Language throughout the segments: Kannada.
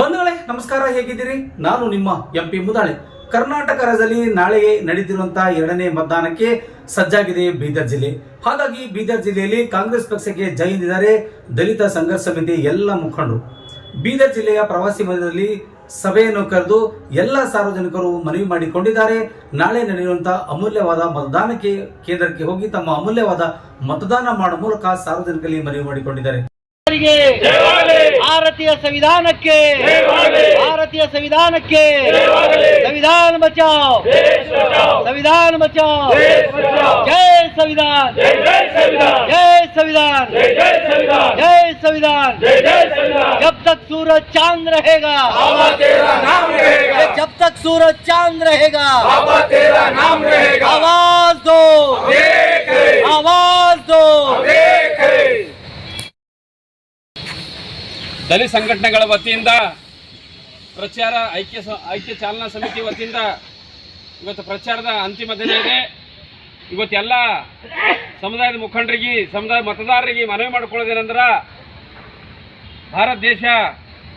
ಬಂಧುಗಳೇ, ನಮಸ್ಕಾರ, ಹೇಗಿದ್ದೀರಿ? ನಾನು ನಿಮ್ಮ ಎಂ ಪಿ ಮುದಾಳೆ. ಕರ್ನಾಟಕ ರಾಜ್ಯದಲ್ಲಿ ನಾಳೆ ನಡೆದಿರುವಂತಹ ಎರಡನೇ ಮತದಾನಕ್ಕೆ ಸಜ್ಜಾಗಿದೆ ಬೀದರ್ ಜಿಲ್ಲೆ. ಹಾಗಾಗಿ ಬೀದರ್ ಜಿಲ್ಲೆಯಲ್ಲಿ ಕಾಂಗ್ರೆಸ್ ಪಕ್ಷಕ್ಕೆ ಜೈದಿದ್ದಾರೆ ದಲಿತ ಸಂಘರ್ಷ ಸಮಿತಿ ಎಲ್ಲ ಮುಖಂಡರು. ಬೀದರ್ ಜಿಲ್ಲೆಯ ಪ್ರವಾಸಿ ಮಧ್ಯದಲ್ಲಿ ಸಭೆಯನ್ನು ಕರೆದು ಎಲ್ಲ ಸಾರ್ವಜನಿಕರು ಮನವಿ ಮಾಡಿಕೊಂಡಿದ್ದಾರೆ. ನಾಳೆ ನಡೆಯುವಂತಹ ಅಮೂಲ್ಯವಾದ ಮತದಾನಕ್ಕೆ, ಕೇಂದ್ರಕ್ಕೆ ಹೋಗಿ ತಮ್ಮ ಅಮೂಲ್ಯವಾದ ಮತದಾನ ಮಾಡುವ ಮೂಲಕ ಸಾರ್ವಜನಿಕರಲ್ಲಿ ಮನವಿ ಮಾಡಿಕೊಂಡಿದ್ದಾರೆ. ಭಾರತೀಯ ಸಂವಿಧಾನಕ್ಕೆ ಭಾರತೀಯ ಸಂವಿಧಾನಕ್ಕೆ ಸಂವಿಧಾನ ಬಚಾವ್ ಸಂವಿಧಾನ ಬಚಾವ್ ಜೈ ಸಂವಿಧಾನ जय संविधान जय संविधान जब तक सूरज चांद रहेगा बाबा तेरा नाम रहेगा जब तक सूरज चांद रहेगा बाबा तेरा नाम रहेगा आवाज दो ದಲಿತ ಸಂಘಟನೆಗಳ ವತಿಯಿಂದ ಪ್ರಚಾರ, ಐಕ್ಯ ಐಕ್ಯ ಚಾಲನಾ ಸಮಿತಿ ವತಿಯಿಂದ ಇವತ್ತು ಪ್ರಚಾರದ ಅಂತಿಮ ದಿನ ಇದೆ. ಇವತ್ತು ಎಲ್ಲ ಸಮುದಾಯದ ಮುಖಂಡರಿಗೆ ಸಮುದಾಯ ಮತದಾರರಿಗೆ ಮನವಿ ಮಾಡಿಕೊಳ್ಳೋದೇನೆಂದ್ರೆ ಭಾರತ ದೇಶ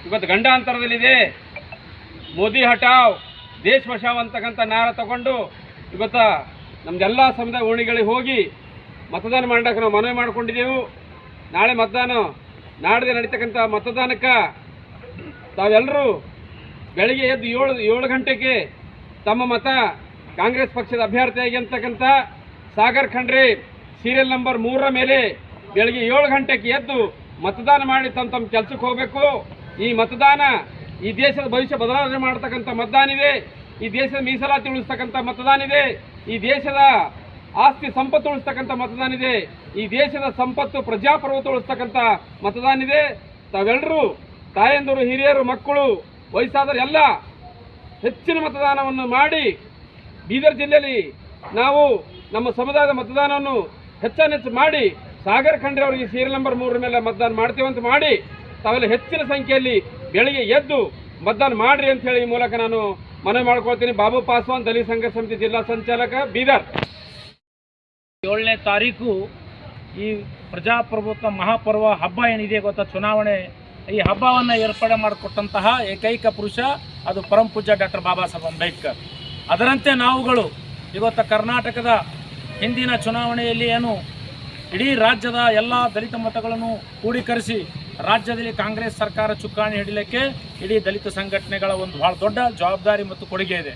ಇವತ್ತು ಗಂಡಾಂತರದಲ್ಲಿದೆ. ಮೋದಿ ಹಟಾವ್ ದೇಶ ಬಚಾವ್ ಅಂತಕ್ಕಂಥ ನಾರ ತಗೊಂಡು ಇವತ್ತು ನಮ್ದೆಲ್ಲ ಸಮುದಾಯ ಓಣಿಗಳಿಗೆ ಹೋಗಿ ಮತದಾನ ಮಾಡಕ್ಕೆ ನಾವು ಮನವಿ ಮಾಡಿಕೊಂಡಿದ್ದೆವು. ನಾಳೆ ಮತದಾನ ನಾಡಿದೆ ನಡೀತಕ್ಕಂಥ ಮತದಾನಕ್ಕೆ ತಾವೆಲ್ಲರೂ ಬೆಳಿಗ್ಗೆ ಎದ್ದು ಏಳು ಏಳು ಗಂಟೆಗೆ ತಮ್ಮ ಮತ ಕಾಂಗ್ರೆಸ್ ಪಕ್ಷದ ಅಭ್ಯರ್ಥಿಯಾಗಿ ಅಂತಕ್ಕಂಥ ಸಾಗರ್ ಖಂಡ್ರೆ ಸೀರಿಯಲ್ ನಂಬರ್ ಮೂರರ ಮೇಲೆ ಬೆಳಗ್ಗೆ ಏಳು ಗಂಟೆಗೆ ಎದ್ದು ಮತದಾನ ಮಾಡಿ ತಮ್ಮ ತಮ್ಮ ಕೆಲಸಕ್ಕೆ ಹೋಗಬೇಕು. ಈ ಮತದಾನ ಈ ದೇಶದ ಭವಿಷ್ಯ ಬದಲಾವಣೆ ಮಾಡತಕ್ಕಂಥ ಮತದಾನ ಇದೆ. ಈ ದೇಶದ ಮೀಸಲಾತಿ ಉಳಿಸ್ತಕ್ಕಂಥ ಮತದಾನ ಇದೆ. ಈ ದೇಶದ ಆಸ್ತಿ ಸಂಪತ್ತು ಉಳಿಸ್ತಕ್ಕಂಥ ಮತದಾನ ಇದೆ ಈ ದೇಶದ ಸಂಪತ್ತು ಪ್ರಜಾಪ್ರಭುತ್ವ ಉಳಿಸ್ತಕ್ಕಂಥ ಮತದಾನ ಇದೆ ತಾವೆಲ್ಲರೂ ತಾಯಂದಿರು, ಹಿರಿಯರು, ಮಕ್ಕಳು, ವಯಸ್ಸಾದವರು ಎಲ್ಲ ಹೆಚ್ಚಿನ ಮತದಾನವನ್ನು ಮಾಡಿ ಬೀದರ್ ಜಿಲ್ಲೆಯಲ್ಲಿ ನಾವು ನಮ್ಮ ಸಮುದಾಯದ ಮತದಾನವನ್ನು ಹೆಚ್ಚಾನೆಚ್ಚು ಮಾಡಿ ಸಾಗರ್ ಖಂಡ್ರೆ ಅವರಿಗೆ ಸೀರಿಯಲ್ ನಂಬರ್ ಮೂರರ ಮೇಲೆ ಮತದಾನ ಮಾಡ್ತೀವಂತ ಮಾಡಿ ತಾವೆಲ್ಲ ಹೆಚ್ಚಿನ ಸಂಖ್ಯೆಯಲ್ಲಿ ಬೆಳಿಗ್ಗೆ ಎದ್ದು ಮತದಾನ ಮಾಡ್ರಿ ಅಂತ ಹೇಳಿ ಈ ಮೂಲಕ ನಾನು ಮನವಿ ಮಾಡ್ಕೊಳ್ತೀನಿ. ಬಾಬು ಪಾಸ್ವಾನ್ ದಲಿತ ಸಂಘ ಸಮಿತಿ ಜಿಲ್ಲಾ ಸಂಚಾಲಕ ಬೀದರ್. ಏಳನೇ ತಾರೀಕು ಈ ಪ್ರಜಾಪ್ರಭುತ್ವ ಮಹಾಪರ್ವ ಹಬ್ಬ ಏನಿದೆ ಗೊತ್ತಾ? ಚುನಾವಣೆ. ಈ ಹಬ್ಬವನ್ನು ಏರ್ಪಾಡು ಮಾಡಿಕೊಟ್ಟಂತಹ ಏಕೈಕ ಪುರುಷ, ಅದು ಪರಂ ಪೂಜ್ಯ ಡಾಕ್ಟರ್ ಬಾಬಾ ಸಾಹೇಬ್ ಅಂಬೇಡ್ಕರ್. ಅದರಂತೆ ನಾವುಗಳು, ಇವತ್ತು ಕರ್ನಾಟಕದ ಹಿಂದಿನ ಚುನಾವಣೆಯಲ್ಲಿ ಏನು ಇಡೀ ರಾಜ್ಯದ ಎಲ್ಲ ದಲಿತ ಮತಗಳನ್ನು ಕ್ರೋಢೀಕರಿಸಿ ರಾಜ್ಯದಲ್ಲಿ ಕಾಂಗ್ರೆಸ್ ಸರ್ಕಾರ ಚುಕ್ಕಾಣಿ ಹಿಡಿಲಿಕ್ಕೆ ಇಡೀ ದಲಿತ ಸಂಘಟನೆಗಳ ಒಂದು ಭಾಳ ದೊಡ್ಡ ಜವಾಬ್ದಾರಿ ಮತ್ತು ಕೊಡುಗೆ ಇದೆ.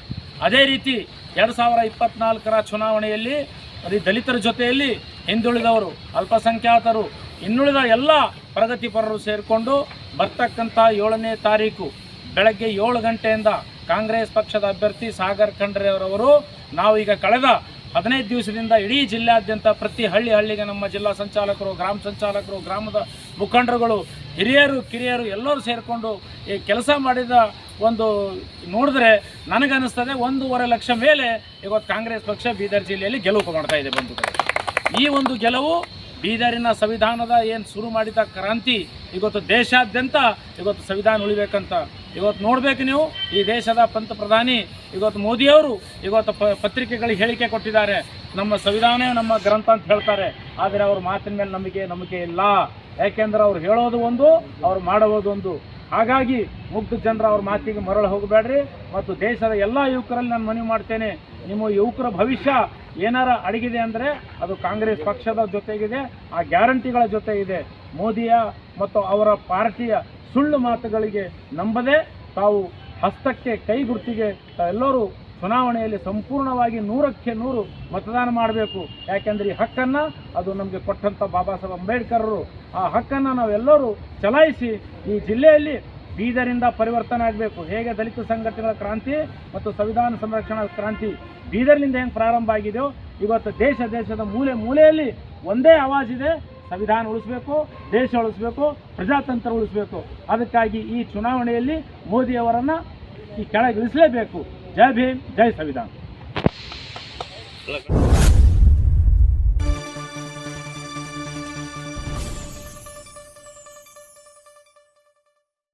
ಅದೇ ರೀತಿ ಎರಡು ಸಾವಿರ ಚುನಾವಣೆಯಲ್ಲಿ ಅದೇ ದಲಿತರ ಜೊತೆಯಲ್ಲಿ ಹಿಂದುಳಿದವರು, ಅಲ್ಪಸಂಖ್ಯಾತರು, ಇನ್ನುಳಿದ ಎಲ್ಲ ಪ್ರಗತಿಪರರು ಸೇರಿಕೊಂಡು ಬರ್ತಕ್ಕಂಥ ಏಳನೇ ತಾರೀಕು ಬೆಳಗ್ಗೆ ಏಳು ಗಂಟೆಯಿಂದ ಕಾಂಗ್ರೆಸ್ ಪಕ್ಷದ ಅಭ್ಯರ್ಥಿ ಸಾಗರ್ ಖಂಡ್ರೆಯವರವರು ಈಗ ಕಳೆದ ಹದಿನೈದು ದಿವಸದಿಂದ ಇಡೀ ಜಿಲ್ಲಾದ್ಯಂತ ಪ್ರತಿ ಹಳ್ಳಿ ಹಳ್ಳಿಗೆ ನಮ್ಮ ಜಿಲ್ಲಾ ಸಂಚಾಲಕರು, ಗ್ರಾಮ ಸಂಚಾಲಕರು, ಗ್ರಾಮದ ಮುಖಂಡರುಗಳು ಹಿರಿಯರು, ಕಿರಿಯರು ಎಲ್ಲರೂ ಸೇರಿಕೊಂಡು ಈ ಕೆಲಸ ಮಾಡಿದ ಒಂದು ನೋಡಿದ್ರೆ ನನಗನ್ನಿಸ್ತದೆ ಒಂದೂವರೆ ಲಕ್ಷ ಮೇಲೆ ಇವತ್ತು ಕಾಂಗ್ರೆಸ್ ಪಕ್ಷ ಬೀದರ್ ಜಿಲ್ಲೆಯಲ್ಲಿ ಗೆಲುವು ಮಾಡ್ತಾ ಇದೆ ಬಂಧುಗಳು ಈ ಒಂದು ಗೆಲುವು ಬೀದರಿನ ಸಂವಿಧಾನದ ಏನು ಶುರು ಮಾಡಿದ ಕ್ರಾಂತಿ ಇವತ್ತು ದೇಶಾದ್ಯಂತ ಇವತ್ತು ಸಂವಿಧಾನ ಉಳಿಬೇಕಂತ. ಇವತ್ತು ನೋಡಬೇಕು ನೀವು, ಈ ದೇಶದ ಪಂತ ಪ್ರಧಾನಿ ಇವತ್ತು ಮೋದಿಯವರು ಇವತ್ತು ಪತ್ರಿಕೆಗಳಿಗೆ ಹೇಳಿಕೆ ಕೊಟ್ಟಿದ್ದಾರೆ. ನಮ್ಮ ಸಂವಿಧಾನ ನಮ್ಮ ಗ್ರಂಥ ಅಂತ ಹೇಳ್ತಾರೆ. ಆದರೆ ಅವ್ರ ಮಾತಿನ ಮೇಲೆ ನಮಗೆ ನಂಬಿಕೆ ಇಲ್ಲ. ಯಾಕೆಂದ್ರೆ ಅವ್ರು ಹೇಳೋದು ಒಂದು, ಅವ್ರು ಮಾಡೋದು ಒಂದು. ಹಾಗಾಗಿ ಮುಗ್ಧ ಜನರ ಅವ್ರ ಮಾತಿಗೆ ಮರಳು ಹೋಗಬೇಡ್ರಿ. ಮತ್ತು ದೇಶದ ಎಲ್ಲ ಯುವಕರಲ್ಲಿ ನಾನು ಮನವಿ ಮಾಡ್ತೇನೆ, ನಿಮ್ಮ ಯುವಕರ ಭವಿಷ್ಯ ಏನಾರ ಅಡಗಿದೆ ಅಂದರೆ ಅದು ಕಾಂಗ್ರೆಸ್ ಪಕ್ಷದ ಜೊತೆಗಿದೆ, ಆ ಗ್ಯಾರಂಟಿಗಳ ಜೊತೆ ಇದೆ ಮೋದಿಯ ಮತ್ತು ಅವರ ಪಾರ್ಟಿಯ ಸುಳ್ಳು ಮಾತುಗಳಿಗೆ ನಂಬದೆ ತಾವು ಹಸ್ತಕ್ಕೆ ಕೈ ಗುರುತಿಗೆ ತಾವೆಲ್ಲರೂ ಚುನಾವಣೆಯಲ್ಲಿ ಸಂಪೂರ್ಣವಾಗಿ ನೂರಕ್ಕೆ ನೂರು ಮತದಾನ ಮಾಡಬೇಕು. ಯಾಕೆಂದ್ರೆ ಈ ಹಕ್ಕನ್ನು ಅದು ನಮಗೆ ಕೊಟ್ಟಂಥ ಬಾಬಾ ಸಾಹೇಬ್ ಅಂಬೇಡ್ಕರರು. ಆ ಹಕ್ಕನ್ನು ನಾವೆಲ್ಲರೂ ಚಲಾಯಿಸಿ ಈ ಜಿಲ್ಲೆಯಲ್ಲಿ ಬೀದರಿಂದ ಪರಿವರ್ತನೆ ಆಗಬೇಕು. ಹೇಗೆ ದಲಿತ ಸಂಘಟನೆಗಳ ಕ್ರಾಂತಿ ಮತ್ತು ಸಂವಿಧಾನ ಸಂರಕ್ಷಣಾ ಕ್ರಾಂತಿ ಬೀದರ್ನಿಂದ ಹೆಂಗೆ ಪ್ರಾರಂಭ ಆಗಿದೆಯೋ, ಇವತ್ತು ದೇಶ ದೇಶದ ಮೂಲೆ ಮೂಲೆಯಲ್ಲಿ ಒಂದೇ ಆವಾಜ್ ಇದೆ ಸಂವಿಧಾನ ಉಳಿಸ್ಬೇಕು, ದೇಶ ಉಳಿಸ್ಬೇಕು, ಪ್ರಜಾತಂತ್ರ ಉಳಿಸ್ಬೇಕು. ಅದಕ್ಕಾಗಿ ಈ ಚುನಾವಣೆಯಲ್ಲಿ ಮೋದಿಯವರನ್ನು ಈ ಕೆಳಗಿಳಿಸಲೇಬೇಕು. જય ભીમ જય સંવિધાન.